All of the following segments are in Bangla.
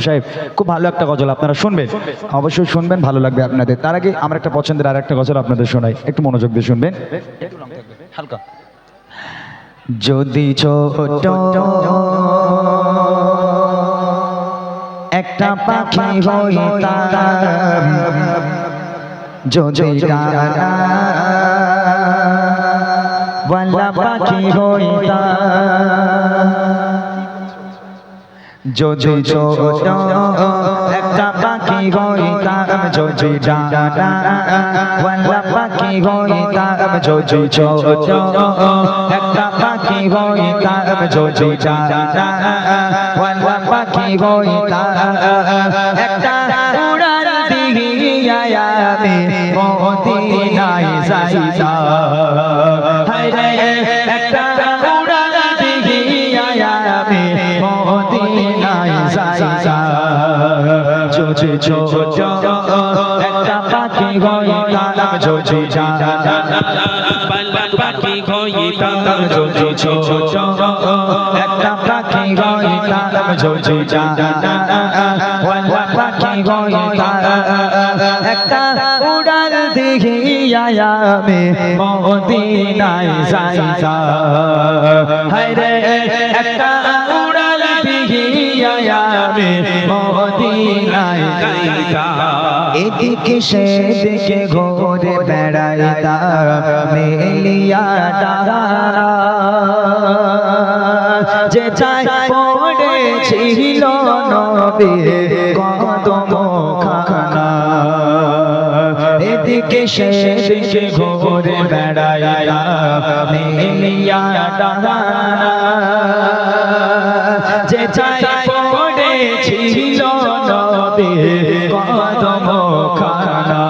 সাহেব খুব ভালো একটা গজল আপনারা শুনবেন। অবশ্যই শুনবেন ভালো লাগবে আপনাদের। তার আগে আমার একটা পছন্দের আর একটা গজল আপনাদের শোনাই। একটু মনোযোগ দিয়ে শুনবেন। হালকা। যদি ছোট একটা পাখি হইতাম যদি ডানা পাখি হইতাম যদি ছোট একটা পাখি হইতাম যদি ডানা। ওয়ালা পাখি হইতাম যদি ছোট একটা পাখি হইতাম যদি ডানা। ওয়ালা পাখি হইতাম একটা উড়ান দিহিয়া আমি মদিনায় যাইতাম যদি ছোট একটা পাখি হইতাম যদি জানা পাখি হইতাম যদি ছোট একটা পাখি হইতাম যদি জানা পাখি হইতাম একটা উড়াল দেখিয়া আমি মদিনায় যাইতাম হায় রে একটা মদিনায় এদিকে সেদিকে ঘুরে বেড়াইতাম মেলিয়া ডানা যে চাই পড়েছিল নবী কদম খানা এদিকে সেদিকে ঘুরে বেড়াইতাম মেলিয়া ডানা যে চাই পড়েছিল নবী কদম খানা।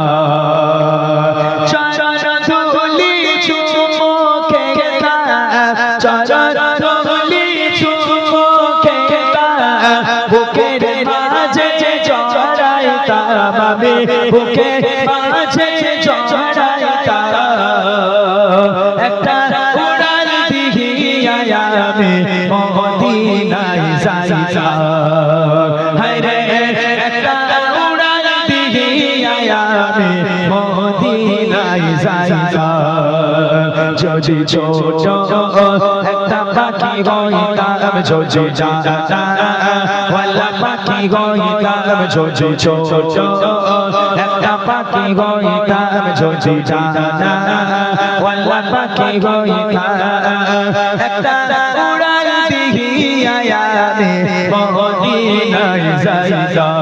বুকের মাঝে চড়াইতাম মদিনায় যাইতাম। যদি ছোট একটা পাখি হইতাম, যদি ওয়ালা পাখি হইতাম, যদি ছোট একটা পাখি হইতাম, যদি ওয়ালা পাখি হইতাম। একটা উড়াল দিহিয়া মদিনায় যাইতাম।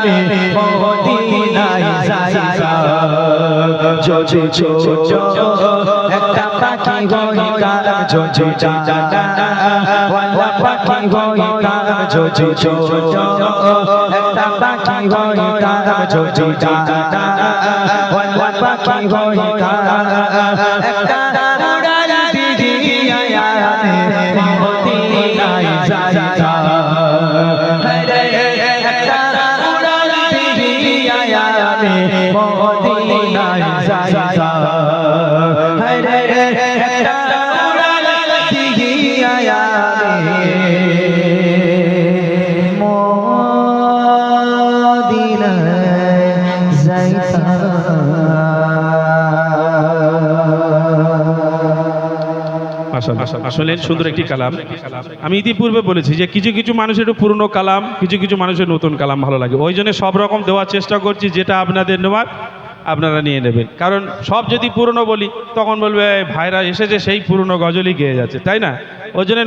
আমি মদিনায় যাইতাম যদি ছোট একটা পাখি হইতাম যদি জানা ওয়ালা পাখি হইতাম যদি ছোট একটা পাখি হইতাম যদি জানা ওয়ালা পাখি হইতাম একটা আমি আসলে সুন্দর একটি কালাম। আমি ইতিপূর্বে বলেছি যে কিছু কিছু মানুষের একটু পুরনো কালাম কিছু কিছু মানুষের নতুন কালাম ভালো লাগে। ওই জন্য সব রকম দেওয়ার চেষ্টা করছি যেটা আপনাদের নেওয়ার আপনারা নিয়ে নেবেন। কারণ সব যদি পুরনো বলি তখন বলবে ভাইরা এসেছে সেই পুরনো গজলই গেয়ে যাচ্ছে। তাই না? ওই জন্য